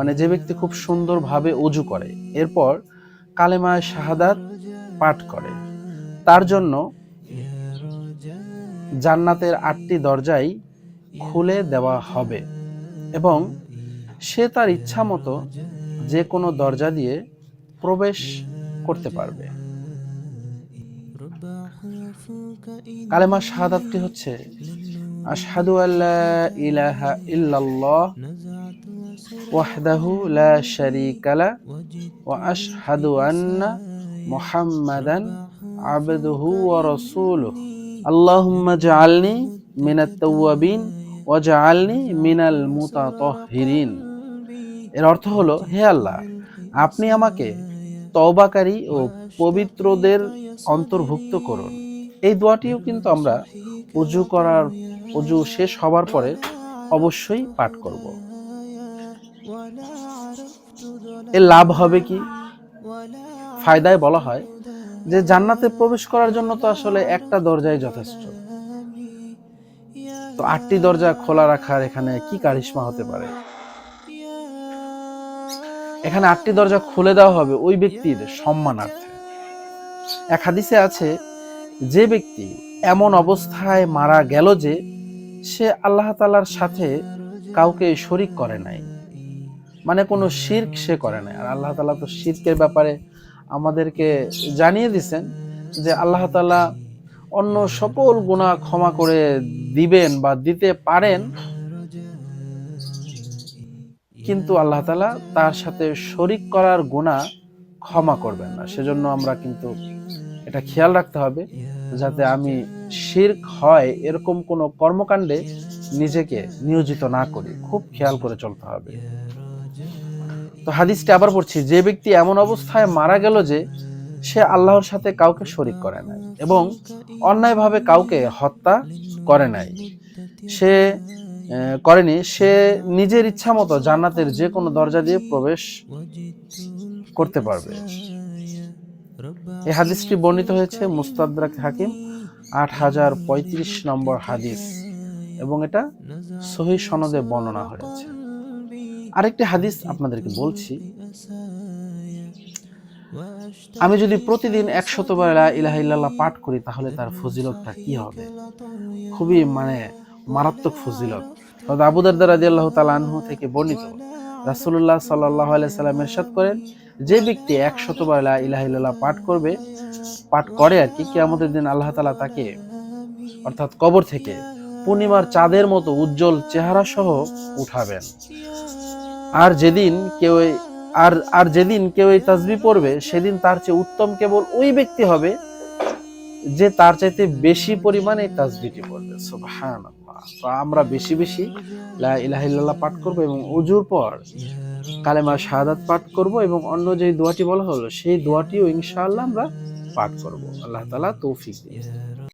মানে যে ব্যক্তি খুব সুন্দরভাবে অজু করে, এরপর কালেমা শাহাদাত পাঠ করে। তার জন্য জান্নাতের আটটি দরজাই খুলে দেওয়া হবে এবং সে তার ইচ্ছা মতো যে কোনো দরজা দিয়ে প্রবেশ করতে পারবে। কালেমা শাহাদাতটি হচ্ছে, আশহাদু আল্লা ইলাহা ইল্লাল্লাহ ওয়াহদাহু লা শারীকা লা ওয়া আশহাদু আন্না মুহাম্মাদান আবদুহু ওয়া রাসূলুহু। আল্লাহুম্মা জাআলনি মিনাত তাওয়াবিন ওয়া জাআলনি মিনাল মুতাতাহহিরিন এর অর্থ হলো, হে আল্লাহ, আপনি আমাকে তওবাকারী ও পবিত্রদের অন্তর্ভুক্ত করুন। এই দোয়াটিও কিন্তু আমরা উজু করার উজু শেষ হবার পরে অবশ্যই পাঠ করব। এর লাভ হবে কি? ফায়দায় বলা হয় যে জান্নাতে প্রবেশ করার জন্য তো আসলে একটা দরজাই যথেষ্ট। তো আটটি দরজা খোলা রাখার এখানে কি কারিশমা হতে পারে? এখানে আটটি দরজা খুলে দেওয়া হবে ওই ব্যক্তির সম্মানার্থে। এক হাদিসে আছে, যে ব্যক্তি এমন অবস্থায় মারা গেল যে সে আল্লাহ তালার সাথে কাউকে শরিক করে নাই। মানে কোনো শির্ক সে করে নাই। আর আল্লাহ তালা তো শির্কের ব্যাপারে আমাদেরকে জানিয়ে দিছেন যে আল্লাহ তালা অন্য সকল গুণা ক্ষমা করে দিবেন বা দিতে পারেন। কিন্তু আল্লাহ তালা তার সাথে শরিক করার গুণা ক্ষমা করবেন না। সেজন্য আমরা কিন্তু এটা খেয়াল রাখতে হবে যাতে আমি শির্ক হয় এরকম কোনো কর্মকাণ্ডে নিজেকে নিয়োজিত না করি। খুব খেয়াল করে চলতে হবে। তো হাদিসটি আবার পড়ছি, যে ব্যক্তি এমন অবস্থায় মারা গেল যে সে আল্লাহর সাথে কাউকে শরিক করে নাই এবং অন্যায়ভাবে কাউকে হত্যা করে নাই। সে করেনি, সে নিজের ইচ্ছা মতো জান্নাতের যে কোনো দরজা দিয়ে প্রবেশ করতে পারবে। এই হাদিসটি বর্ণিত হয়েছে মুস্তাদরাক হাকিম, আট হাজার পঁয়ত্রিশ নম্বর হাদিস এবং এটা সহি সনদে বর্ণনা হয়েছে। আরেকটি হাদিস আপনাদেরকে বলছি। আমি যদি প্রতিদিন একশতবার ইলাহা ইল্লাল্লাহ পাঠ করি, তাহলে তার ফজিলতটা কি হবে? খুবই মানে মারাত্মক ফজিলত। হযরত আবু দারদা রাদিয়াল্লাহু তাআলা থেকে বর্ণিত, রাসূলুল্লাহ সাল্লাল্লাহু আলাইহি সাল্লাম ইরশাদ করেন, যে ব্যক্তি একশতবার ইলাহা ইল্লাল্লাহ পাঠ করবে, পাঠ করে আর কি, কিয়ামতের দিন আল্লাহ তাআলা তাকে অর্থাৎ কবর থেকে পূর্ণিমার চাঁদের মতো উজ্জ্বল চেহারা সহ উঠাবেন। আর যেদিন কেউ আর আর যেদিন কেউ এই তাসবি পড়বে, সেদিন তার চেয়ে উত্তম কেবল ওই ব্যক্তি হবে যে তার চাইতে বেশি পরিমাণে এই তাসবিটি পড়বে। সুবহানাল্লাহ। তো আমরা বেশি বেশি লা ইলাহা ইল্লাল্লাহ পাঠ করব এবং উজুর পর কালেমা শাহাদাত পাঠ করব এবং অন্য যে দোয়াটি বলা হলো, সেই দোয়াটিও ইনশাআল্লাহ আমরা পাঠ করব। আল্লাহ তাআলা তৌফিক দিন